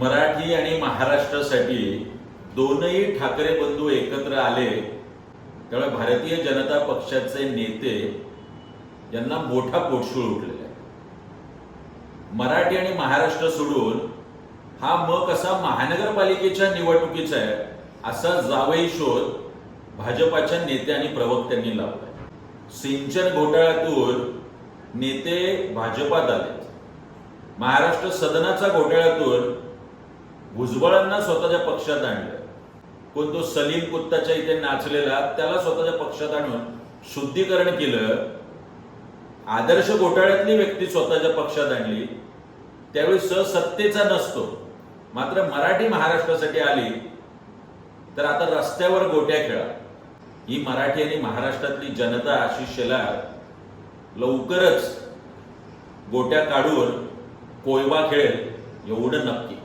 मराठी आणि महाराष्ट्रासाठी दोनही ठाकरे बंधू एकत्र आले त्यामुळे भारतीय जनता पक्षाचे नेते यांना मोठा पोटशूळ उठलेला आहे. मराठी आणि महाराष्ट्र सोडून हा मग असा महानगरपालिकेच्या निवडणुकीचा आहे असा जावई शोध भाजपाच्या नेते आणि प्रवक्त्यांनी लावलाय सिंचन घोटाळ्यातून नेते भाजपात आले महाराष्ट्र सदनाचा घोटाळ्यातून भुजबळांना स्वतःच्या पक्षात आणलं. कोण तो सलीम कुत्ताच्या इथे नाचलेला त्याला स्वतःच्या पक्षात आणून शुद्धीकरण केलं. आदर्श घोटाळ्यातली व्यक्ती स्वतःच्या पक्षात आणली. त्यावेळी सत्तेचा नसतो. मात्र मराठी महाराष्ट्रासाठी आली. तर आता रस्त्यावर गोट्या खेळा. ही मराठी आणि महाराष्ट्रातली जनता आशिष शेलार लवकरच गोट्या काढून कोयबा खेळेल एवढं नक्की.